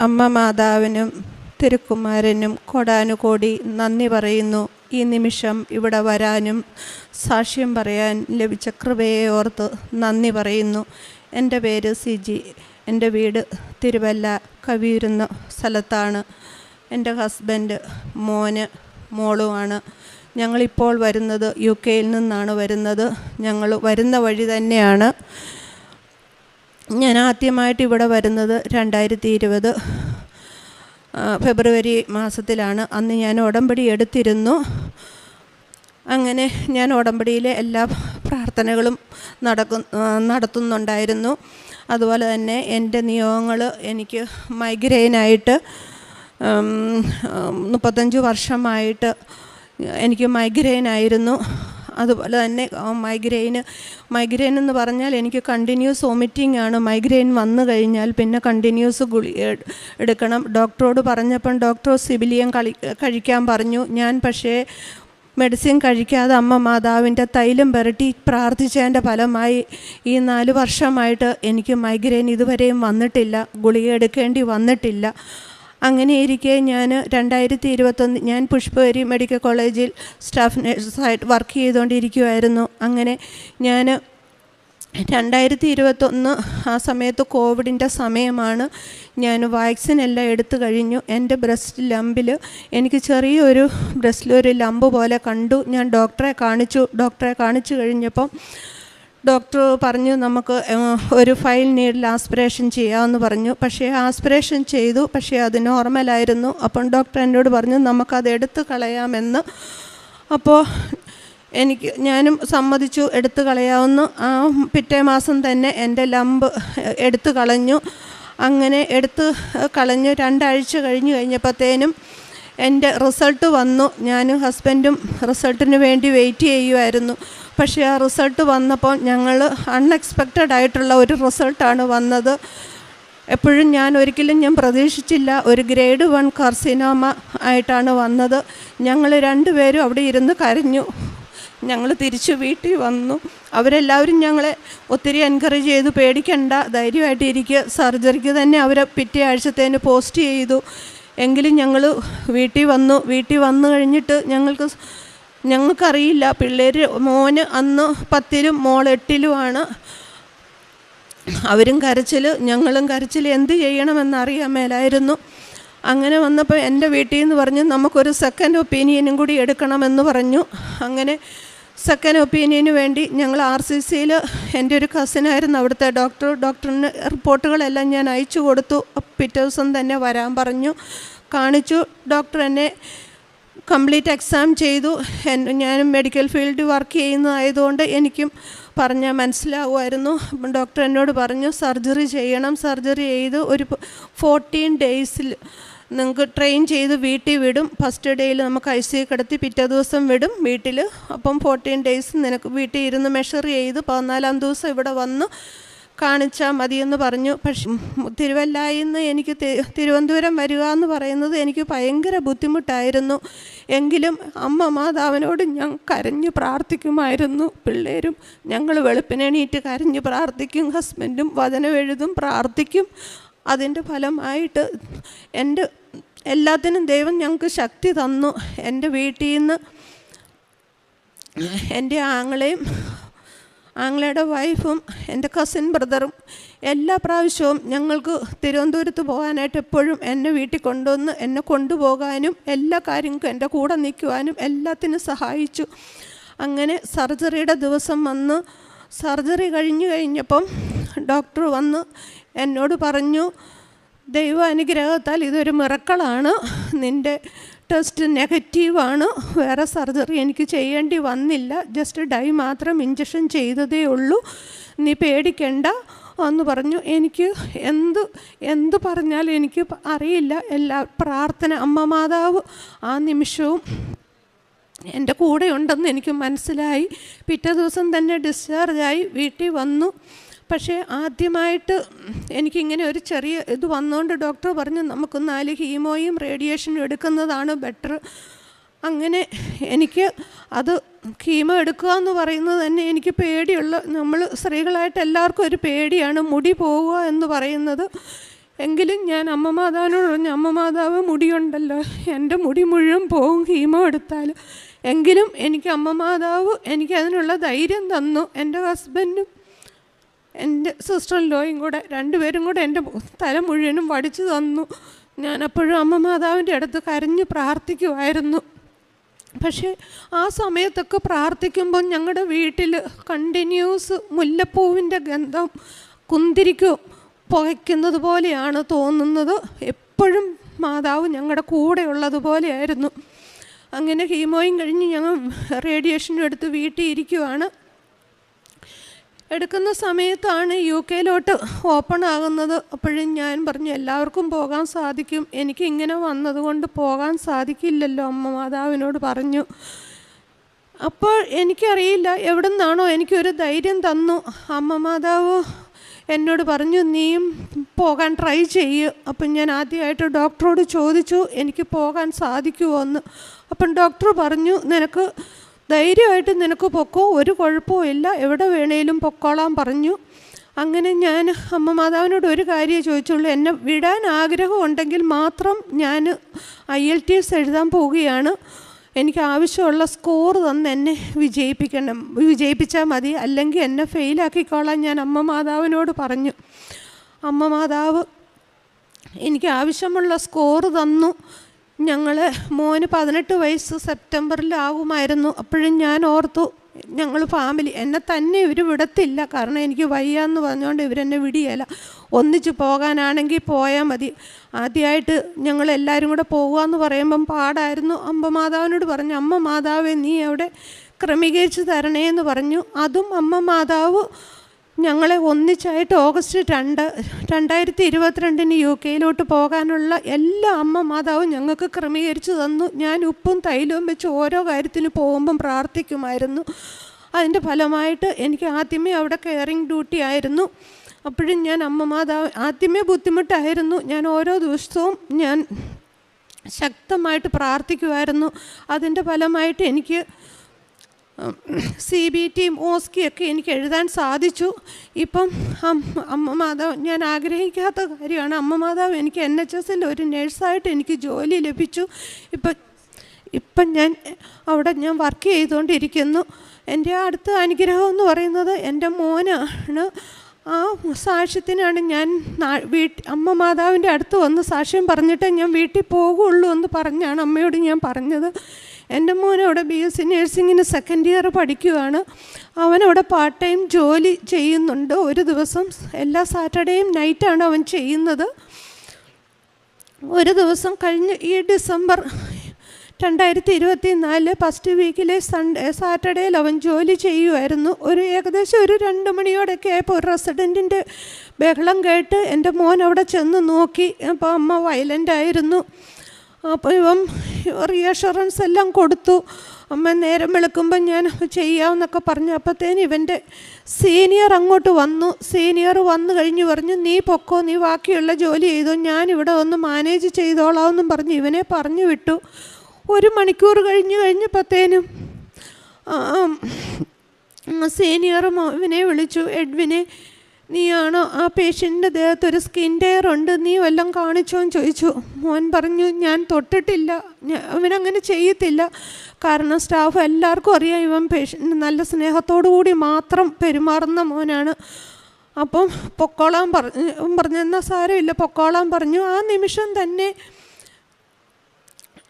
അമ്മ മാതാവിനും തിരുക്കുമാരനും കോടാനുകോടി നന്ദി പറയുന്നു. ഈ നിമിഷം ഇവിടെ വരാനും സാക്ഷ്യം പറയാൻ ലഭിച്ച കൃപയെ ഓർത്ത് നന്ദി പറയുന്നു. എന്റെ പേര് സിജി. എന്റെ വീട് തിരുവല്ല കവിയിരുന്ന സ്ഥലത്താണ്. എന്റെ ഹസ്ബൻഡ് മോന് മോളുമാണ്. ഞങ്ങളിപ്പോൾ വരുന്നത് യു കെയിൽ നിന്നാണ് വരുന്നത്. ഞങ്ങൾ വരുന്ന വഴി തന്നെയാണ്. ഞാൻ ആദ്യമായിട്ട് ഇവിടെ വരുന്നത് രണ്ടായിരത്തി ഇരുപത് ഫെബ്രുവരി മാസത്തിലാണ്. അന്ന് ഞാൻ ഉടമ്പടി എടുത്തിരുന്നു. അങ്ങനെ ഞാൻ ഉടമ്പടിയിലെ എല്ലാ പ്രാർത്ഥനകളും നടക്കു നടത്തുന്നുണ്ടായിരുന്നു. അതുപോലെ തന്നെ എന്റെ നിയോഗങ്ങൾ എനിക്ക് മൈഗ്രെയിനായിട്ട് മുപ്പത്തഞ്ച് വർഷമായിട്ട് എനിക്ക് മൈഗ്രെയിൻ ആയിരുന്നു അതുപോലെ തന്നെ മൈഗ്രെയിന് മൈഗ്രെയിൻ എന്ന് പറഞ്ഞാൽ എനിക്ക് കണ്ടിന്യൂസ് വോമിറ്റിംഗ് ആണ്. മൈഗ്രെയിൻ വന്നു കഴിഞ്ഞാൽ പിന്നെ കണ്ടിന്യൂസ് ഗുളി എടുക്കണം. ഡോക്ടറോട് പറഞ്ഞപ്പം ഡോക്ടർ സിബിലിയൻ കളി കഴിക്കാൻ പറഞ്ഞു. ഞാൻ പക്ഷേ മെഡിസിൻ കഴിക്കാതെ അമ്മ മാതാവിന്റെ തൈലം പുരട്ടി പ്രാർത്ഥിച്ചതിന്റെ ഫലമായി ഈ നാല് വർഷമായിട്ട് എനിക്ക് മൈഗ്രെയിൻ ഇതുവരെയും വന്നിട്ടില്ല. ഗുളിക എടുക്കേണ്ടി വന്നിട്ടില്ല. അങ്ങനെ ഇരിക്കെ ഞാൻ രണ്ടായിരത്തി ഇരുപത്തൊന്ന് ഞാൻ പുഷ്പവരി മെഡിക്കൽ കോളേജിൽ സ്റ്റാഫ് നഴ്സായിട്ട് വർക്ക് ചെയ്തുകൊണ്ടിരിക്കുമായിരുന്നു അങ്ങനെ ഞാൻ രണ്ടായിരത്തി ഇരുപത്തൊന്ന് ആ സമയത്ത് കോവിഡിന്റെ സമയമാണ് ഞാൻ വാക്സിൻ എല്ലാം എടുത്തു കഴിഞ്ഞു. എന്റെ ബ്രസ്റ്റ് ലംബിൽ എനിക്ക് ചെറിയൊരു ബ്രസ്റ്റിലൊരു ലംബ് പോലെ കണ്ടു. ഞാൻ ഡോക്ടറെ കാണിച്ചു. ഡോക്ടറെ കാണിച്ചു കഴിഞ്ഞപ്പം ഡോക്ടർ പറഞ്ഞു നമുക്ക് ഒരു ഫൈൽ നീഡിൽ ആസ്പിറേഷൻ ചെയ്യാമെന്ന് പറഞ്ഞു. പക്ഷേ ആസ്പിറേഷൻ ചെയ്തു. പക്ഷേ അത് നോർമലായിരുന്നു അപ്പം ഡോക്ടർ എന്നോട് പറഞ്ഞു നമുക്കത് എടുത്തു കളയാമെന്ന്. അപ്പോൾ എനിക്ക് ഞാനും സമ്മതിച്ചു എടുത്തു കളയാവുന്ന. ആ പിറ്റേ മാസം തന്നെ എന്റെ ലംബ് എടുത്തു കളഞ്ഞു. അങ്ങനെ എടുത്ത് കളഞ്ഞു. രണ്ടാഴ്ച കഴിഞ്ഞു കഴിഞ്ഞപ്പോഴത്തേനും എന്റെ റിസൾട്ട് വന്നു. ഞാനും ഹസ്ബൻഡും റിസൾട്ടിന് വേണ്ടി വെയിറ്റ് ചെയ്യുമായിരുന്നു. പക്ഷേ ആ റിസൾട്ട് വന്നപ്പോൾ ഞങ്ങൾ അൺഎക്സ്പെക്റ്റഡ് ആയിട്ടുള്ള ഒരു റിസൾട്ടാണ് വന്നത്. എപ്പോഴും ഞാൻ ഒരിക്കലും ഞാൻ പ്രതീക്ഷിച്ചില്ല ഒരു ഗ്രേഡ് വൺ കാർസിനോമ ആയിട്ടാണ് വന്നത്. ഞങ്ങൾ രണ്ടുപേരും അവിടെ ഇരുന്ന് കരഞ്ഞു. ഞങ്ങൾ തിരിച്ചു വീട്ടിൽ വന്നു. അവരെല്ലാവരും ഞങ്ങളെ ഒത്തിരി എൻകറേജ് ചെയ്തു പേടിക്കണ്ട ധൈര്യമായിട്ട് ഇരിക്കുക സർജറിക്ക് തന്നെ അവരെ പിറ്റേ ആഴ്ചത്തേന് പോസ്റ്റ് ചെയ്തു. എങ്കിലും ഞങ്ങൾ വീട്ടിൽ വന്നു. വീട്ടിൽ വന്നു കഴിഞ്ഞിട്ട് ഞങ്ങൾക്ക് ഞങ്ങൾക്കറിയില്ല. പിള്ളേർ മോന് അന്ന് പത്തിലും മോൾ എട്ടിലുമാണ്. അവരും കരച്ചിൽ ഞങ്ങളും കരച്ചിൽ എന്ത് ചെയ്യണമെന്നറിയാൻ മേലായിരുന്നു അങ്ങനെ വന്നപ്പോൾ എന്റെ വീട്ടിൽ നിന്ന് പറഞ്ഞു നമുക്കൊരു സെക്കൻഡ് ഒപ്പീനിയനും കൂടി എടുക്കണമെന്ന് പറഞ്ഞു. അങ്ങനെ സെക്കൻഡ് ഒപ്പീനിയന് വേണ്ടി ഞങ്ങൾ ആർ സി സിയിൽ എന്റെ ഒരു കസിനായിരുന്നു അവിടുത്തെ ഡോക്ടർ ഡോക്ടറിന് റിപ്പോർട്ടുകളെല്ലാം ഞാൻ അയച്ചു കൊടുത്തു. പിറ്റേ ദിവസം തന്നെ വരാൻ പറഞ്ഞു. കാണിച്ചു. ഡോക്ടർ എന്നെ കംപ്ലീറ്റ് എക്സാം ചെയ്തു. ഞാനും മെഡിക്കൽ ഫീൽഡ് വർക്ക് ചെയ്യുന്നതായതുകൊണ്ട് എനിക്കും പറഞ്ഞാൽ മനസ്സിലാവുമായിരുന്നു. ഡോക്ടർ എന്നോട് പറഞ്ഞു സർജറി ചെയ്യണം. സർജറി ചെയ്ത് ഒരു ഫോർട്ടീൻ ഡേയ്സിൽ നിങ്ങൾക്ക് ട്രെയിൻ ചെയ്ത് വീട്ടിൽ വിടും. ഫസ്റ്റ് ഡേയിൽ നമുക്ക് ഐ സി കിടത്തി പിറ്റേ ദിവസം വിടും വീട്ടിൽ. അപ്പം ഫോർട്ടീൻ ഡേയ്സ് നിനക്ക് വീട്ടിൽ ഇരുന്ന് മെഷർ ചെയ്ത് പതിനാലാം ദിവസം ഇവിടെ വന്ന് കാണിച്ചാൽ മതിയെന്ന് പറഞ്ഞു. പക്ഷെ തിരുവല്ലായിൽ നിന്ന് എനിക്ക് തിരുവനന്തപുരം വരിക എന്ന് പറയുന്നത് എനിക്ക് ഭയങ്കര ബുദ്ധിമുട്ടായിരുന്നു. എങ്കിലും അമ്മ മാതാവിനോട് ഞാൻ കരഞ്ഞു പ്രാർത്ഥിക്കുമായിരുന്നു. പിള്ളേരും ഞങ്ങൾ വെളുപ്പിനെണീറ്റ് കരഞ്ഞു പ്രാർത്ഥിക്കും. ഹസ്ബൻഡും വചനം എഴുതും പ്രാർത്ഥിക്കും. അതിന്റെ ഫലമായിട്ട് എന്റെ എല്ലാത്തിനും ദൈവം ഞങ്ങൾക്ക് ശക്തി തന്നു. എന്റെ വീട്ടിൽ നിന്ന് എന്റെ ആങ്ങളെയും ആങ്ങളയുടെ വൈഫും എന്റെ കസിൻ ബ്രദറും എല്ലാ പ്രാവശ്യവും ഞങ്ങൾക്ക് തിരുവനന്തപുരത്ത് പോകാനായിട്ട് എപ്പോഴും എന്നെ വീട്ടിൽ കൊണ്ടുവന്ന് എന്നെ കൊണ്ടുപോകാനും എല്ലാ കാര്യങ്ങൾക്കും എന്റെ കൂടെ നിൽക്കുവാനും എല്ലാത്തിനും സഹായിച്ചു. അങ്ങനെ സർജറിയുടെ ദിവസം വന്ന് സർജറി കഴിഞ്ഞു കഴിഞ്ഞപ്പം ഡോക്ടർ വന്ന് എന്നോട് പറഞ്ഞു ദൈവ അനുഗ്രഹത്താൽ ഇതൊരു മിറക്കളാണ് നിന്റെ ടെസ്റ്റ് നെഗറ്റീവാണ് വേറെ സർജറി എനിക്ക് ചെയ്യേണ്ടി വന്നില്ല. ജസ്റ്റ് ഡൈ മാത്രം ഇഞ്ചക്ഷൻ ചെയ്തതേ ഉള്ളൂ. നീ പേടിക്കണ്ട എന്ന് പറഞ്ഞു. എനിക്ക് എന്ത് എന്ത് പറഞ്ഞാലും എനിക്ക് അറിയില്ല. എല്ലാ പ്രാർത്ഥന അമ്മ മാതാവ് ആ നിമിഷവും എന്റെ കൂടെ ഉണ്ടെന്ന് എനിക്ക് മനസ്സിലായി. പിറ്റേ ദിവസം തന്നെ ഡിസ്ചാർജായി വീട്ടിൽ വന്നു. പക്ഷേ ആദ്യമായിട്ട് എനിക്കിങ്ങനെ ഒരു ചെറിയ ഇത് വന്നുകൊണ്ട് ഡോക്ടർ പറഞ്ഞു നമുക്ക് നാല് ഹീമോയും റേഡിയേഷനും എടുക്കുന്നതാണ് ബെറ്റർ. അങ്ങനെ എനിക്ക് അത് കീമോ എടുക്കുക എന്ന് പറയുന്നത് തന്നെ എനിക്ക് പേടിയുള്ള നമ്മൾ സ്ത്രീകളായിട്ട് എല്ലാവർക്കും ഒരു പേടിയാണ് മുടി പോവുക എന്ന് പറയുന്നത്. എങ്കിലും ഞാൻ അമ്മ മാതാവിനോട് പറഞ്ഞു അമ്മ മാതാവ് മുടിയുണ്ടല്ലോ എന്റെ മുടി മുഴുവൻ പോവും ഹീമോ എടുത്താൽ. എങ്കിലും എനിക്ക് അമ്മ മാതാവ് എനിക്ക് അതിനുള്ള ധൈര്യം തന്നു എന്റെ ഹസ്ബൻഡും എന്റെ സിസ്റ്റർ ലോയും കൂടെ രണ്ടുപേരും കൂടെ എന്റെ തല മുഴുവനും വടിച്ചു തന്നു. ഞാനപ്പോഴും അമ്മ മാതാവിന്റെ അടുത്ത് കരഞ്ഞു പ്രാർത്ഥിക്കുമായിരുന്നു പക്ഷേ ആ സമയത്തൊക്കെ പ്രാർത്ഥിക്കുമ്പോൾ ഞങ്ങളുടെ വീട്ടിൽ കണ്ടിന്യൂസ് മുല്ലപ്പൂവിന്റെ ഗന്ധം കുന്തിരിക്കു പുകയ്ക്കുന്നത് പോലെയാണ് തോന്നുന്നത്. എപ്പോഴും മാതാവ് ഞങ്ങളുടെ കൂടെ ഉള്ളതുപോലെയായിരുന്നു അങ്ങനെ ഹീമോയും കഴിഞ്ഞ് ഞങ്ങൾ റേഡിയേഷനും എടുത്ത് വീട്ടിൽ ഇരിക്കുവാണ്. എടുക്കുന്ന സമയത്താണ് യു കെയിലോട്ട് ഓപ്പൺ ആകുന്നത്. അപ്പോഴും ഞാൻ പറഞ്ഞു എല്ലാവർക്കും പോകാൻ സാധിക്കും. എനിക്ക് ഇങ്ങനെ വന്നതുകൊണ്ട് പോകാൻ സാധിക്കില്ലല്ലോ അമ്മ മാതാവിനോട് പറഞ്ഞു. അപ്പോൾ എനിക്കറിയില്ല എവിടെ നിന്നാണോ എനിക്കൊരു ധൈര്യം തന്നു. അമ്മ മാതാവ് എന്നോട് പറഞ്ഞു നീയും പോകാൻ ട്രൈ ചെയ്യൂ. അപ്പം ഞാൻ ആദ്യമായിട്ട് ഡോക്ടറോട് ചോദിച്ചു എനിക്ക് പോകാൻ സാധിക്കുമോ എന്ന്. അപ്പം ഡോക്ടർ പറഞ്ഞു നിനക്ക് ധൈര്യമായിട്ട് നിനക്ക് പൊക്കോ? ഒരു കുഴപ്പവും ഇല്ല. എവിടെ വേണേലും പൊക്കോളാൻ പറഞ്ഞു. അങ്ങനെ ഞാൻ അമ്മ മാതാവിനോട് ഒരു കാര്യം ചോദിച്ചുള്ളൂ. എന്നെ വിടാൻ ആഗ്രഹമുണ്ടെങ്കിൽ മാത്രം ഞാൻ ഐ എൽ ടി എസ് എഴുതാൻ പോവുകയാണ്. എനിക്ക് ആവശ്യമുള്ള സ്കോർ തന്ന് എന്നെ വിജയിപ്പിക്കണം. വിജയിപ്പിച്ചാൽ മതി. അല്ലെങ്കിൽ എന്നെ ഫെയിലാക്കിക്കോളാൻ ഞാൻ അമ്മ മാതാവിനോട് പറഞ്ഞു. അമ്മ മാതാവ് എനിക്ക് ആവശ്യമുള്ള സ്കോർ തന്നു. ഞങ്ങൾ മോന് പതിനെട്ട് വയസ്സ് സെപ്റ്റംബറിലാകുമായിരുന്നു അപ്പോഴും ഞാൻ ഓർത്തു ഞങ്ങൾ ഫാമിലി എന്നെ തന്നെ ഇവർ വിടത്തില്ല. കാരണം എനിക്ക് വയ്യാന്ന് പറഞ്ഞുകൊണ്ട് ഇവരെന്നെ വിടിയല്ല ഒന്നിച്ച് പോകാനാണെങ്കിൽ പോയാൽ മതി. ആദ്യമായിട്ട് ഞങ്ങൾ എല്ലാവരും കൂടെ പോകുകയെന്ന് പറയുമ്പം പാടായിരുന്നു. അമ്മ മാതാവിനോട് പറഞ്ഞു അമ്മ മാതാവേ നീ അവിടെ ക്രമീകരിച്ച് തരണേ എന്ന് പറഞ്ഞു. അതും അമ്മ മാതാവ് ഞങ്ങളെ ഒന്നിച്ചായിട്ട് ഓഗസ്റ്റ് രണ്ട് രണ്ടായിരത്തി ഇരുപത്തിരണ്ടിന് യു കെയിലോട്ട് പോകാനുള്ള എല്ലാ അമ്മ മാതാവും ഞങ്ങൾക്ക് ക്രമീകരിച്ചു തന്നു. ഞാൻ ഉപ്പും തൈലവും വെച്ച് ഓരോ കാര്യത്തിന് പോകുമ്പം പ്രാർത്ഥിക്കുമായിരുന്നു. അതിന്റെ ഫലമായിട്ട് എനിക്ക് ആദ്യമേ അവിടെ കെയറിങ് ഡ്യൂട്ടി ആയിരുന്നു. അപ്പോഴും ഞാൻ അമ്മ മാതാവ് ആദ്യമേ ബുദ്ധിമുട്ടായിരുന്നു. ഞാൻ ഓരോ ദിവസവും ഞാൻ ശക്തമായിട്ട് പ്രാർത്ഥിക്കുമായിരുന്നു. അതിന്റെ ഫലമായിട്ട് എനിക്ക് സി ബി ടിയും ഓസ്കിയൊക്കെ എനിക്ക് എഴുതാൻ സാധിച്ചു. ഇപ്പം അമ്മ മാതാവ് ഞാൻ ആഗ്രഹിക്കാത്ത കാര്യമാണ്. അമ്മ മാതാവ് എനിക്ക് എൻ എച്ച് എസിൽ ഒരു നേഴ്സായിട്ട് എനിക്ക് ജോലി ലഭിച്ചു. ഇപ്പം ഇപ്പം ഞാൻ അവിടെ ഞാൻ വർക്ക് ചെയ്തുകൊണ്ടിരിക്കുന്നു. എന്റെ അടുത്ത അനുഗ്രഹം എന്ന് പറയുന്നത് എന്റെ മോനാണ്. ആ സാക്ഷ്യത്തിനാണ് ഞാൻ വീട്ടിൽ അമ്മ മാതാവിന്റെ അടുത്ത് വന്ന് സാക്ഷ്യം പറഞ്ഞിട്ടേ ഞാൻ വീട്ടിൽ പോകുള്ളൂ എന്ന് പറഞ്ഞാണ് അമ്മയോട് ഞാൻ പറഞ്ഞത്. എന്റെ മോൻ അവിടെ ബി എസ് സി നേഴ്സിങ്ങിന് സെക്കൻഡ് ഇയർ പഠിക്കുകയാണ് അവനവിടെ പാർട്ട് ടൈം ജോലി ചെയ്യുന്നുണ്ട്. ഒരു ദിവസം എല്ലാ സാറ്റർഡേയും നൈറ്റാണ് അവൻ ചെയ്യുന്നത്. ഒരു ദിവസം കഴിഞ്ഞ് ഈ ഡിസംബർ രണ്ടായിരത്തി ഇരുപത്തി നാല് ഫസ്റ്റ് വീക്കിലെ സൺഡേ സാറ്റർഡേയിൽ അവൻ ജോലി ചെയ്യുമായിരുന്നു ഒരു ഏകദേശം ഒരു രണ്ട് മണിയോടൊക്കെ ആയപ്പോൾ ഒരു റെസിഡന്റിന്റെ ബഹളം കേട്ട് എന്റെ മോൻ അവിടെ ചെന്ന് നോക്കി. അപ്പോൾ അമ്മ വയലന്റ് ആയിരുന്നു. അപ്പോൾ ഇവൻ റീഅഷുറൻസ് എല്ലാം കൊടുത്തു. അമ്മ നേരം വെളുക്കുമ്പോൾ ഞാൻ ചെയ്യാമെന്നൊക്കെ പറഞ്ഞു. അപ്പോഴത്തേന് ഇവന്റെ സീനിയർ അങ്ങോട്ട് വന്നു. സീനിയർ വന്നു കഴിഞ്ഞ് പറഞ്ഞു നീ പൊക്കോ നീ ബാക്കിയുള്ള ജോലി ചെയ്തോ. ഞാനിവിടെ ഒന്ന് മാനേജ് ചെയ്തോളാമെന്നും പറഞ്ഞ് ഇവനെ പറഞ്ഞു വിട്ടു. ഒരു മണിക്കൂർ കഴിഞ്ഞ് കഴിഞ്ഞപ്പോഴത്തേനും സീനിയറും ഇവനെ വിളിച്ചു. എഡ്വിനെ നീയാണോ ആ പേഷ്യന്റെ ദേഹത്ത് ഒരു സ്കിൻ ടയർ ഉണ്ട്? നീ വല്ലതും കാണിച്ചോ എന്ന് ചോദിച്ചു. മോൻ പറഞ്ഞു ഞാൻ തൊട്ടിട്ടില്ല. അവനങ്ങനെ ചെയ്യത്തില്ല. കാരണം സ്റ്റാഫ് എല്ലാവർക്കും അറിയാം ഇവൻ പേഷ്യന്റ് നല്ല സ്നേഹത്തോടു കൂടി മാത്രം പെരുമാറുന്ന മോനാണ്. അപ്പം പൊക്കോളാൻ പറഞ്ഞു പറഞ്ഞെന്നാൽ സാരമില്ല. പൊക്കോളാൻ പറഞ്ഞു. ആ നിമിഷം തന്നെ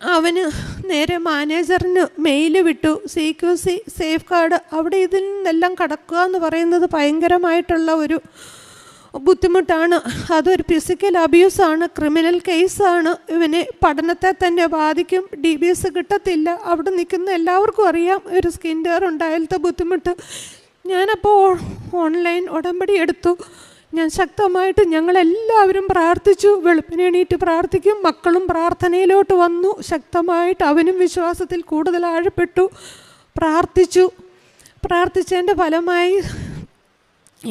അവന് നേരെ മാനേജറിന് മെയിൽ വിട്ടു. C Q C safeguard അവിടെ ഇതിൽ നിന്നെല്ലാം കടക്കുക എന്ന് പറയുന്നത് ഭയങ്കരമായിട്ടുള്ള ഒരു ബുദ്ധിമുട്ടാണ്. അതൊരു ഫിസിക്കൽ അബ്യൂസാണ് ക്രിമിനൽ കേസാണ് ഇവനെ പഠനത്തെ തന്നെ ബാധിക്കും ഡി ബി എസ് കിട്ടത്തില്ല. അവിടെ നിൽക്കുന്ന എല്ലാവർക്കും അറിയാം ഒരു സ്കിൻ ടെയർ ഉണ്ടായാലത്തെ ബുദ്ധിമുട്ട്. ഞാനപ്പോൾ ഓൺലൈൻ ഉടമ്പടി എടുത്തു. ഞാൻ ശക്തമായിട്ട് ഞങ്ങളെല്ലാവരും പ്രാർത്ഥിച്ചു. വെളുപ്പിനെണീറ്റ് പ്രാർത്ഥിക്കും. മക്കളും പ്രാർത്ഥനയിലോട്ട് വന്നു. ശക്തമായിട്ട് അവനും വിശ്വാസത്തിൽ കൂടുതൽ ആഴപ്പെട്ടു. പ്രാർത്ഥിച്ചു. പ്രാർത്ഥിച്ചതിന്റെ ഫലമായി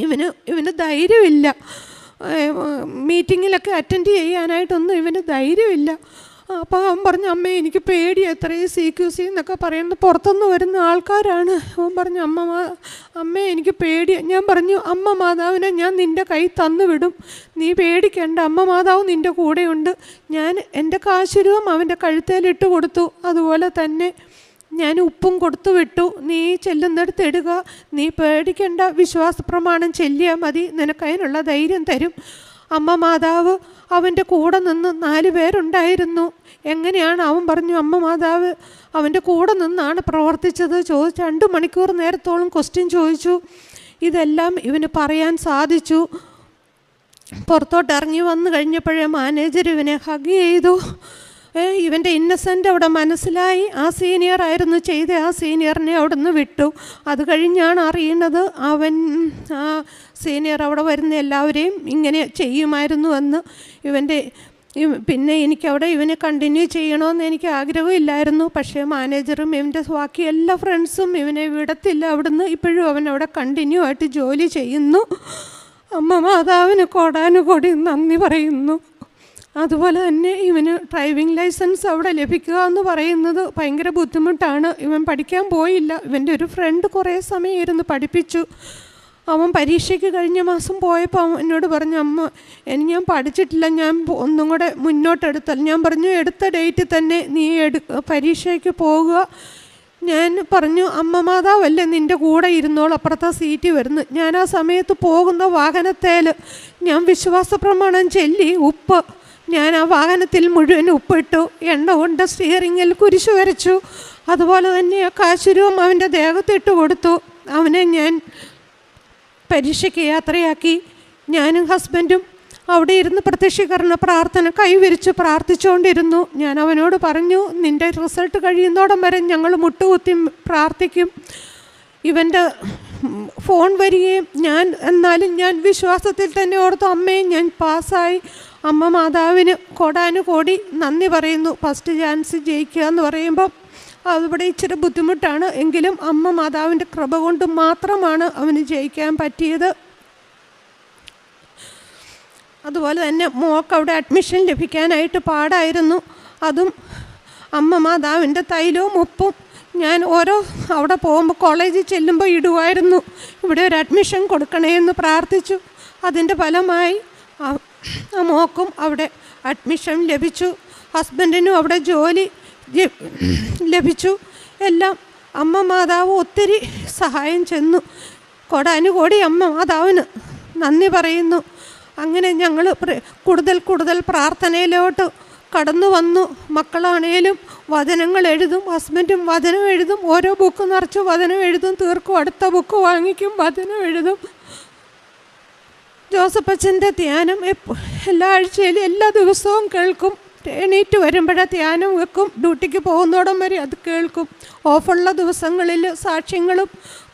ഇവന് ഇവന് ധൈര്യമില്ല. മീറ്റിങ്ങിലൊക്കെ അറ്റൻഡ് ചെയ്യാനായിട്ടൊന്നും ഇവന് ധൈര്യമില്ല. അപ്പോൾ അവൻ പറഞ്ഞു അമ്മ എനിക്ക് പേടി എത്രയും സി ക്യു സി എന്നൊക്കെ പറയുന്നത് പുറത്തുനിന്ന് വരുന്ന ആൾക്കാരാണ്. അവൻ പറഞ്ഞു അമ്മ അമ്മേ എനിക്ക് പേടി ഞാൻ പറഞ്ഞു അമ്മ മാതാവിനെ ഞാൻ നിന്റെ കൈ തന്നു വിടും നീ പേടിക്കണ്ട അമ്മ മാതാവ് നിന്റെ കൂടെയുണ്ട്. ഞാൻ എന്റെ കാശുരവും അവന്റെ കഴുത്തേലിട്ട് കൊടുത്തു. അതുപോലെ തന്നെ ഞാൻ ഉപ്പും കൊടുത്തു വിട്ടു. നീ ചെല്ലുന്നിടത്ത് ഇടുക. നീ പേടിക്കേണ്ട വിശ്വാസ പ്രമാണം ചെല്ലിയാൽ മതി നിനക്കതിനുള്ള ധൈര്യം തരും. അമ്മ മാതാവ് അവന്റെ കൂടെ നിന്ന് നാല് പേരുണ്ടായിരുന്നു. എങ്ങനെയാണ് അവൻ പറഞ്ഞു അമ്മ മാതാവ് അവന്റെ കൂടെ നിന്നാണ് പ്രവർത്തിച്ചത്? ചോദിച്ചു. രണ്ട് മണിക്കൂർ നേരത്തോളം ക്വസ്റ്റ്യൻ ചോദിച്ചു. ഇതെല്ലാം ഇവന് പറയാൻ സാധിച്ചു. പുറത്തോട്ട് ഇറങ്ങി വന്നു കഴിഞ്ഞപ്പോഴേ മാനേജർ ഇവനെ ഹഗ് ചെയ്തു. ഇവന്റെ ഇന്നസെന്റ് അവിടെ മനസ്സിലായി. ആ സീനിയർ ആയിരുന്നു ചെയ്ത. ആ സീനിയറിനെ അവിടെ നിന്ന് വിട്ടു. അത് കഴിഞ്ഞാണ് അറിയുന്നത് അവൻ ആ സീനിയർ അവിടെ വരുന്ന എല്ലാവരെയും ഇങ്ങനെ ചെയ്യുമായിരുന്നു എന്ന്. ഇവന്റെ ഇവ- പിന്നെ എനിക്കവിടെ ഇവനെ കണ്ടിന്യൂ ചെയ്യണമെന്ന് എനിക്ക് ആഗ്രഹമില്ലായിരുന്നു പക്ഷേ മാനേജറും ഇവന്റെ ബാക്കി എല്ലാ ഫ്രണ്ട്സും ഇവനെ വിടത്തില്ല. അവിടുന്ന് ഇപ്പോഴും അവൻ അവിടെ കണ്ടിന്യൂ ആയിട്ട് ജോലി ചെയ്യുന്നു. അമ്മ മാതാവിന് കോടാനുകൂടി നന്ദി പറയുന്നു. അതുപോലെ തന്നെ ഇവന് ഡ്രൈവിംഗ് ലൈസൻസ് അവിടെ ലഭിക്കുക എന്ന് പറയുന്നത് ഭയങ്കര ബുദ്ധിമുട്ടാണ്. ഇവൻ പഠിക്കാൻ പോയില്ല. ഇവന്റെ ഒരു ഫ്രണ്ട് കുറേ സമയം ഇരുന്ന് പഠിപ്പിച്ചു. അവൻ പരീക്ഷയ്ക്ക് കഴിഞ്ഞ മാസം പോയപ്പോൾ അവൻ എന്നോട് പറഞ്ഞു അമ്മ എനി ഞാൻ പഠിച്ചിട്ടില്ല. ഞാൻ ഒന്നും കൂടെ മുന്നോട്ടെടുത്താൽ ഞാൻ പറഞ്ഞു എടുത്ത ഡേറ്റ് തന്നെ നീ എടു പരീക്ഷയ്ക്ക് പോകുക ഞാൻ പറഞ്ഞു അമ്മ മാതാവല്ലേ നിന്റെ കൂടെ ഇരുന്നോൾ അപ്പുറത്തെ സീറ്റ് വരുന്നു ഞാൻ ആ സമയത്ത് പോകുന്ന വാഹനത്തേൽ ഞാൻ വിശ്വാസ പ്രമാണം ചൊല്ലി ഉപ്പ് ഞാൻ ആ വാഹനത്തിൽ മുഴുവൻ ഉപ്പിട്ടു എണ്ണ കൊണ്ട് സ്റ്റിയറിങ്ങിൽ കുരിശു വരച്ചു. അതുപോലെ തന്നെ ആ കാശുരവും അവന്റെ ദേഹത്തിട്ട് കൊടുത്തു. അവനെ ഞാൻ പരീക്ഷയ്ക്ക് യാത്രയാക്കി. ഞാനും ഹസ്ബൻഡും അവിടെ ഇരുന്ന് പ്രത്യക്ഷീകരണ പ്രാർത്ഥന കൈവിരിച്ച് പ്രാർത്ഥിച്ചുകൊണ്ടിരുന്നു. ഞാൻ അവനോട് പറഞ്ഞു നിന്റെ റിസൾട്ട് കഴിയുന്നോടം വരെ ഞങ്ങൾ മുട്ടുകുത്തി പ്രാർത്ഥിക്കും. ഇവന്റെ ഫോൺ വരികയും ഞാൻ എന്നാലും ഞാൻ വിശ്വാസത്തിൽ തന്നെ ഓർത്തു അമ്മയെ ഞാൻ പാസ്സായി അമ്മ മാതാവിന് കോടാനു കോടി നന്ദി പറയുന്നു. ഫസ്റ്റ് ചാൻസ് ജയിക്കുക എന്ന് പറയുമ്പം അതിവിടെ ഇച്ചിരി ബുദ്ധിമുട്ടാണ്. എങ്കിലും അമ്മ മാതാവിന്റെ കൃപ കൊണ്ട് മാത്രമാണ് അവന് ജയിക്കാൻ പറ്റിയത്. അതുപോലെ തന്നെ മോക്ക് അവിടെ അഡ്മിഷൻ ലഭിക്കാനായിട്ട് പാടായിരുന്നു. അതും അമ്മ മാതാവിന്റെ തൈലവും ഉപ്പും ഞാൻ ഓരോ അവിടെ പോകുമ്പോൾ കോളേജിൽ ചെല്ലുമ്പോൾ ഇടുമായിരുന്നു. ഇവിടെ ഒരു അഡ്മിഷൻ കൊടുക്കണേ എന്ന് പ്രാർത്ഥിച്ചു. അതിന്റെ ഫലമായി ആ- മോക്കും അവിടെ അഡ്മിഷൻ ലഭിച്ചു. ഹസ്ബൻഡിനും അവിടെ ജോലി ലഭിച്ചു. എല്ലാം അമ്മ മാതാവ് ഒത്തിരി സഹായം ചെന്നു. കൊടാനുകൂടി അമ്മ മാതാവിന് നന്ദി പറയുന്നു. അങ്ങനെ ഞങ്ങൾ കൂടുതൽ കൂടുതൽ പ്രാർത്ഥനയിലോട്ട് കടന്നു വന്നു. മക്കളാണേലും വചനങ്ങൾ എഴുതും ഹസ്ബൻഡും വചനം എഴുതും ഓരോ ബുക്ക് നിറച്ച് വചനം എഴുതും തീർക്കും അടുത്ത ബുക്ക് വാങ്ങിക്കും വചനം എഴുതും. ജോസഫ് അച്ഛന്റെ ധ്യാനം എല്ലാ ആഴ്ചയിലും എല്ലാ ദിവസവും കേൾക്കും. എണീറ്റ് വരുമ്പോഴേ ധ്യാനം വെക്കും. ഡ്യൂട്ടിക്ക് പോകുന്നോടം വരെ അത് കേൾക്കും. ഓഫുള്ള ദിവസങ്ങളിൽ സാക്ഷ്യങ്ങളും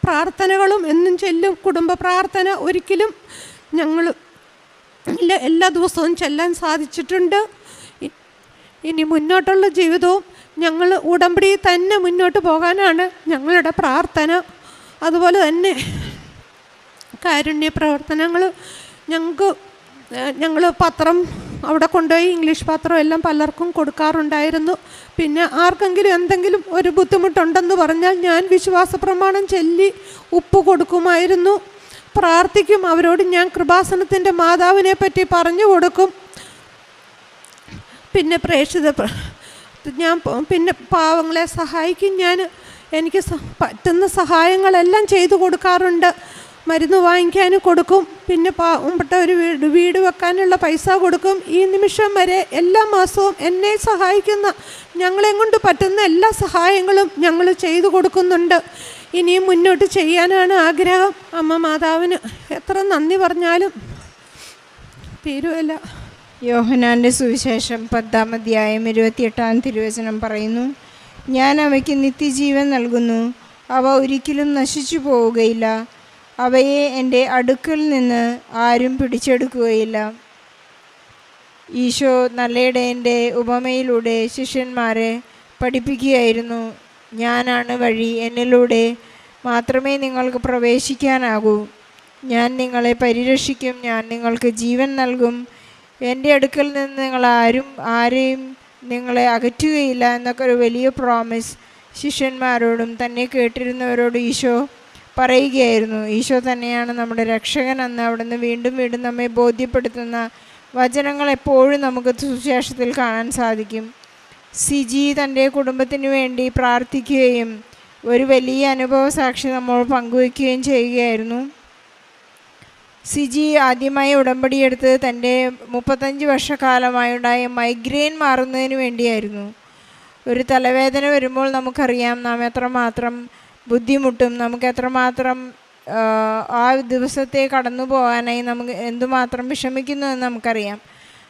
പ്രാർത്ഥനകളും എന്നും ചെല്ലും. കുടുംബ പ്രാർത്ഥന ഒരിക്കലും ഞങ്ങൾ എല്ലാ ദിവസവും ചെല്ലാൻ സാധിച്ചിട്ടുണ്ട്. ഇനി മുന്നോട്ടുള്ള ജീവിതവും ഞങ്ങൾ ഉടമ്പടി തന്നെ മുന്നോട്ട് പോകാനാണ് ഞങ്ങളുടെ പ്രാർത്ഥന. അതുപോലെ തന്നെ കാരുണ്യ പ്രവർത്തനങ്ങൾ ഞങ്ങൾക്ക് ഞങ്ങൾ പത്രം അവിടെ കൊണ്ടുപോയി ഇംഗ്ലീഷ് പത്രം എല്ലാം പലർക്കും കൊടുക്കാറുണ്ടായിരുന്നു. പിന്നെ ആർക്കെങ്കിലും എന്തെങ്കിലും ഒരു ബുദ്ധിമുട്ടുണ്ടെന്ന് പറഞ്ഞാൽ ഞാൻ വിശ്വാസ പ്രമാണം ചൊല്ലി ഉപ്പ് കൊടുക്കുമായിരുന്നു. പ്രാർത്ഥിക്കും അവരോട് ഞാൻ കൃപാസനത്തിന്റെ മാതാവിനെ പറ്റി പറഞ്ഞു കൊടുക്കും. പിന്നെ പ്രേക്ഷിത ഞാൻ പിന്നെ പാവങ്ങളെ സഹായിക്കും. ഞാൻ എനിക്ക് പറ്റുന്ന സഹായങ്ങളെല്ലാം ചെയ്തു കൊടുക്കാറുണ്ട്. മരുന്ന് വാങ്ങിക്കാൻ കൊടുക്കും. പിന്നെ പാവപ്പെട്ട ഒരു വീട് വീട് വെക്കാനുള്ള പൈസ കൊടുക്കും. ഈ നിമിഷം വരെ എല്ലാ മാസവും എന്നെ സഹായിക്കുന്ന ഞങ്ങളെ കൊണ്ട് പറ്റുന്ന എല്ലാ സഹായങ്ങളും ഞങ്ങൾ ചെയ്തു കൊടുക്കുന്നുണ്ട്. ഇനിയും മുന്നോട്ട് ചെയ്യാനാണ് ആഗ്രഹം. അമ്മ മാതാവിന് എത്ര നന്ദി പറഞ്ഞാലും തീരുവല്ല യോഹനാന്റെ സുവിശേഷം പത്താം അധ്യായം ഇരുപത്തിയെട്ടാം തിരുവചനം പറയുന്നു. ഞാൻ അവയ്ക്ക് നിത്യജീവൻ നൽകുന്നു. അവ ഒരിക്കലും നശിച്ചു പോവുകയില്ല. അവയെ എന്റെ അടുക്കൽ നിന്ന് ആരും പിടിച്ചെടുക്കുകയില്ല. ഈശോ നല്ലയിടയന്റെ ഉപമയിലൂടെ ശിഷ്യന്മാരെ പഠിപ്പിക്കുകയായിരുന്നു. ഞാനാണ് വഴി എന്നിലൂടെ മാത്രമേ നിങ്ങൾക്ക് പ്രവേശിക്കാനാകൂ. ഞാൻ നിങ്ങളെ പരിരക്ഷിക്കും ഞാൻ നിങ്ങൾക്ക് ജീവൻ നൽകും. എന്റെ അടുക്കൽ നിന്ന് നിങ്ങൾ ആരും ആരെയും നിങ്ങളെ അകറ്റുകയില്ല എന്നൊക്കെ ഒരു വലിയ പ്രോമിസ് ശിഷ്യന്മാരോടും തന്നെ കേട്ടിരുന്നവരോട് ഈശോ പറയുകയായിരുന്നു. ഈശോ തന്നെയാണ് നമ്മുടെ രക്ഷകൻ എന്ന് അവിടുന്ന് വീണ്ടും വീണ്ടും നമ്മെ ബോധ്യപ്പെടുത്തുന്ന വചനങ്ങൾ എപ്പോഴും നമുക്ക് സുവിശേഷത്തിൽ കാണാൻ സാധിക്കും. സിജി തന്റെ കുടുംബത്തിന് വേണ്ടി പ്രാർത്ഥിക്കുകയും ഒരു വലിയ അനുഭവ സാക്ഷി നമ്മൾ പങ്കുവയ്ക്കുകയും ചെയ്യുകയായിരുന്നു. സിജി ആദ്യമായി ഉടമ്പടിയെടുത്ത് തന്റെ മുപ്പത്തഞ്ച് വർഷക്കാലമായുണ്ടായ മൈഗ്രെയിൻ മാറുന്നതിന് വേണ്ടിയായിരുന്നു. ഒരു തലവേദന വരുമ്പോൾ നമുക്കറിയാം നാം എത്രമാത്രം ബുദ്ധിമുട്ടും നമുക്ക് എത്രമാത്രം ആ, ദിവസത്തെ കടന്നു പോകാനായി നമുക്ക് എന്തുമാത്രം വിഷമിക്കുന്നു എന്ന് നമുക്കറിയാം.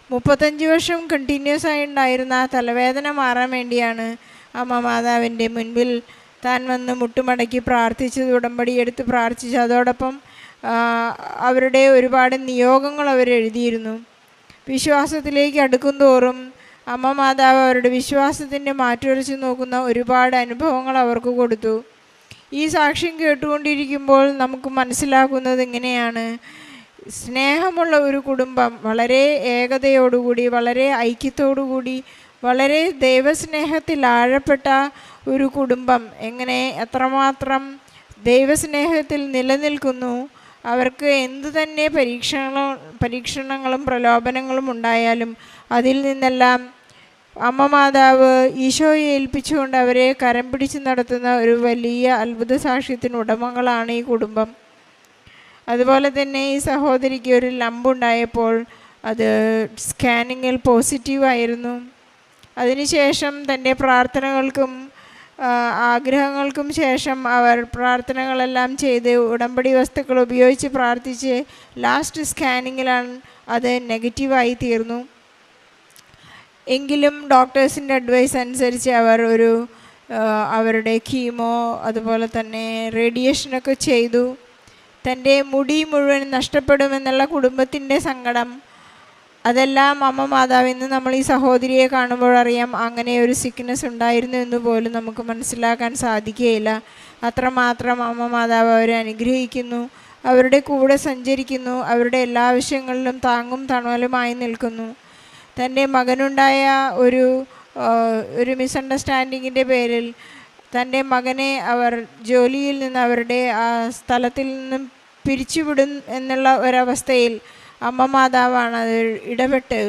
മുപ്പത്തഞ്ച് വർഷം കണ്ടിന്യൂസ് ആയി ഉണ്ടായിരുന്ന ആ തലവേദന മാറാൻ വേണ്ടിയാണ് അമ്മ മാതാവിന്റെ മുൻപിൽ താൻ വന്ന് മുട്ടുമടക്കി പ്രാർത്ഥിച്ചത് ഉടമ്പടി എടുത്ത് പ്രാർത്ഥിച്ചു അതോടൊപ്പം അവരുടെ ഒരുപാട് നിയോഗങ്ങൾ അവരെഴുതിയിരുന്നു വിശ്വാസത്തിലേക്ക് അടുക്കും തോറും അമ്മ മാതാവ് അവരുടെ വിശ്വാസത്തിന്റെ മാറ്റുരച്ച് നോക്കുന്ന ഒരുപാട് അനുഭവങ്ങൾ അവർക്ക് കൊടുത്തു. ഈ സാക്ഷ്യം കേട്ടുകൊണ്ടിരിക്കുമ്പോൾ നമുക്ക് മനസ്സിലാകുന്നത് ഇങ്ങനെയാണ് സ്നേഹമുള്ള ഒരു കുടുംബം വളരെ ഏകതയോടുകൂടി വളരെ ഐക്യത്തോടുകൂടി വളരെ ദൈവസ്നേഹത്തിൽ ആഴപ്പെട്ട ഒരു കുടുംബം എങ്ങനെ എത്രമാത്രം ദൈവസ്നേഹത്തിൽ നിലനിൽക്കുന്നു? അവർക്ക് എന്തു തന്നെ പരീക്ഷണ പരീക്ഷണങ്ങളും പ്രലോഭനങ്ങളും ഉണ്ടായാലും അതിൽ നിന്നെല്ലാം അമ്മ മാതാവ് ഈശോയെ ഏൽപ്പിച്ചുകൊണ്ട് അവരെ കരം പിടിച്ച് നടത്തുന്ന ഒരു വലിയ അത്ഭുത സാക്ഷ്യത്തിന് ഉടമകളാണ് ഈ കുടുംബം. അതുപോലെ തന്നെ ഈ സഹോദരിക്ക് ഒരു ലമ്പുണ്ടായപ്പോൾ അത് സ്കാനിങ്ങിൽ പോസിറ്റീവായിരുന്നു അതിനുശേഷം തന്റെ പ്രാർത്ഥനകൾക്കും ആഗ്രഹങ്ങൾക്കും ശേഷം അവർ പ്രാർത്ഥനകളെല്ലാം ചെയ്ത് ഉടമ്പടി വസ്തുക്കൾ ഉപയോഗിച്ച് പ്രാർത്ഥിച്ച് ലാസ്റ്റ് സ്കാനിങ്ങിലാണ് അത് നെഗറ്റീവായി തീർന്നു. എങ്കിലും ഡോക്ടേഴ്സിന്റെ അഡ്വൈസ് അനുസരിച്ച് അവർ ഒരു അവരുടെ കീമോ അതുപോലെ തന്നെ റേഡിയേഷനൊക്കെ ചെയ്തു. തന്റെ മുടി മുഴുവൻ നഷ്ടപ്പെടുമെന്നുള്ള കുടുംബത്തിന്റെ സങ്കടം. അതെല്ലാം അമ്മ മാതാവ് ഇന്ന് നമ്മൾ ഈ സഹോദരിയെ കാണുമ്പോൾ അറിയാം. അങ്ങനെ ഒരു സിക്നസ് ഉണ്ടായിരുന്നു എന്ന് പോലും നമുക്ക് മനസ്സിലാക്കാൻ സാധിക്കുകയില്ല. അത്രമാത്രം അമ്മ മാതാവ് അവരെ അനുഗ്രഹിക്കുന്നു. അവരുടെ കൂടെ സഞ്ചരിക്കുന്നു. അവരുടെ എല്ലാ ആവശ്യങ്ങളിലും താങ്ങും തണലുമായി നിൽക്കുന്നു. തന്റെ മകനുണ്ടായ ഒരു ഒരു മിസ്അണ്ടർസ്റ്റാൻഡിങ്ങിന്റെ പേരിൽ തന്റെ മകനെ അവർ ജോലിയിൽ നിന്ന് അവരുടെ ആ സ്ഥലത്തിൽ നിന്നും പിരിച്ചുവിടും എന്നുള്ള ഒരവസ്ഥയിൽ അമ്മ മാതാവാണ് അത് ഇടപെട്ട്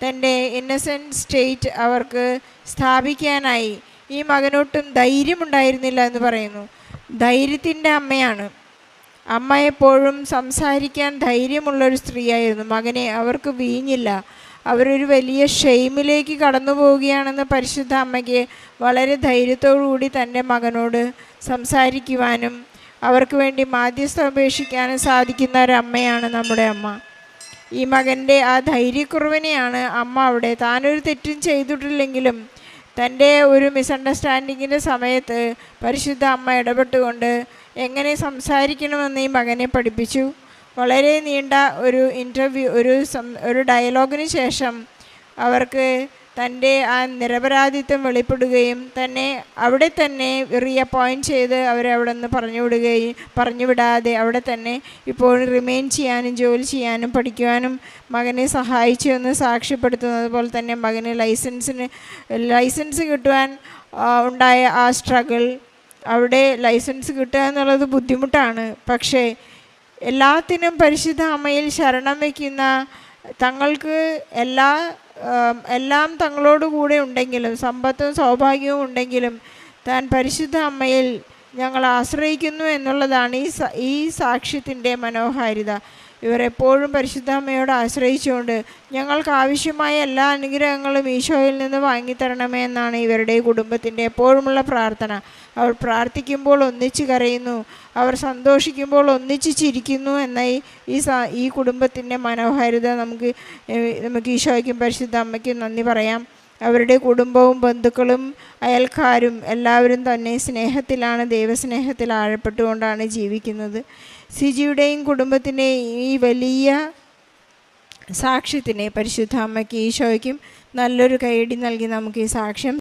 തന്റെ ഇന്നസെന്റ് സ്റ്റേറ്റ് അവർക്ക് സ്ഥാപിക്കാനായി ഈ മകനൊട്ടും ധൈര്യമുണ്ടായിരുന്നില്ല എന്ന് പറയുന്നു. ധൈര്യത്തിന്റെ അമ്മയാണ്. അമ്മ എപ്പോഴും സംസാരിക്കാൻ ധൈര്യമുള്ളൊരു സ്ത്രീയായിരുന്നു. മകനെ അവർക്ക് വീഞ്ഞില്ല. അവരൊരു വലിയ ഷെയിമിലേക്ക് കടന്നു പോവുകയാണെന്ന് പരിശുദ്ധ അമ്മയ്ക്ക് വളരെ ധൈര്യത്തോടു കൂടി തന്റെ മകനോട് സംസാരിക്കുവാനും അവർക്ക് വേണ്ടി മാധ്യസ്ഥം അപേക്ഷിക്കാനും സാധിക്കുന്ന ഒരമ്മയാണ് നമ്മുടെ അമ്മ. ഈ മകന്റെ ആ ധൈര്യക്കുറവിനെയാണ് അമ്മ അവിടെ താനൊരു തെറ്റും ചെയ്തിട്ടില്ലെങ്കിലും തന്റെ ഒരു മിസ്അണ്ടർസ്റ്റാൻഡിങ്ങിന്റെ സമയത്ത് പരിശുദ്ധ അമ്മ ഇടപെട്ടുകൊണ്ട് എങ്ങനെ സംസാരിക്കണമെന്ന് ഈ മകനെ പഠിപ്പിച്ചു. വളരെ നീണ്ട ഒരു ഇന്റർവ്യൂ ഒരു ഒരു ഡയലോഗിന് ശേഷം അവർക്ക് തന്റെ ആ നിരപരാധിത്വം വെളിപ്പെടുകയും തന്നെ അവിടെ തന്നെ റീഅപ്പോയിന്റ് ചെയ്ത് അവരെ അവിടെ നിന്ന് പറഞ്ഞു വിടാതെ അവിടെ തന്നെ ഇപ്പോൾ റിമെയിൻ ചെയ്യാനും ജോലി ചെയ്യാനും പഠിക്കുവാനും മകനെ സഹായിച്ചു എന്ന് സാക്ഷ്യപ്പെടുത്തുന്നത് പോലെ തന്നെ മകന് ലൈസൻസിന് ലൈസൻസ് കിട്ടുവാൻ ഉണ്ടായ ആ സ്ട്രഗിൾ അവിടെ ലൈസൻസ് കിട്ടുക എന്നുള്ളത് ബുദ്ധിമുട്ടാണ്. പക്ഷേ എല്ലാത്തിനും പരിശുദ്ധ അമ്മയിൽ ശരണം വയ്ക്കുന്ന തങ്ങൾക്ക് എല്ലാ എല്ലാം തങ്ങളോട് കൂടെ ഉണ്ടെങ്കിലും സമ്പത്തും സൗഭാഗ്യവും ഉണ്ടെങ്കിലും താൻ പരിശുദ്ധ അമ്മയിൽ ഞങ്ങൾ ആശ്രയിക്കുന്നു എന്നുള്ളതാണ് ഈ ഈ സാക്ഷ്യത്തിന്റെ മനോഹാരിത. ഇവർ എപ്പോഴും പരിശുദ്ധ അമ്മയോട് ആശ്രയിച്ചുകൊണ്ട് ഞങ്ങൾക്ക് ആവശ്യമായ എല്ലാ അനുഗ്രഹങ്ങളും ഈശോയിൽ നിന്ന് വാങ്ങിത്തരണമേ എന്നാണ് ഇവരുടെ കുടുംബത്തിന്റെ എപ്പോഴുമുള്ള പ്രാർത്ഥന. അവർ പ്രാർത്ഥിക്കുമ്പോൾ ഒന്നിച്ച് കരയുന്നു. അവർ സന്തോഷിക്കുമ്പോൾ ഒന്നിച്ച് ചിരിക്കുന്നു എന്ന ഈ ഈ കുടുംബത്തിന്റെ മനോഹാരിത നമുക്ക് നമുക്ക് ഈശോയ്ക്കും പരിശുദ്ധ അമ്മയ്ക്കും നന്ദി പറയാം. അവരുടെ കുടുംബവും ബന്ധുക്കളും അയൽക്കാരും എല്ലാവരും തന്നെ സ്നേഹത്തിലാണ് ദൈവസ്നേഹത്തിൽ ആഴപ്പെട്ടുകൊണ്ടാണ് ജീവിക്കുന്നത്. സിജിയുടെയും കുടുംബത്തിന്റെയും ഈ വലിയ സാക്ഷ്യത്തിനെ പരിശുദ്ധാമ്മയ്ക്ക് ഈശോയ്ക്കും നല്ലൊരു കൈയടി നൽകി നമുക്ക് ഈ സാക്ഷ്യം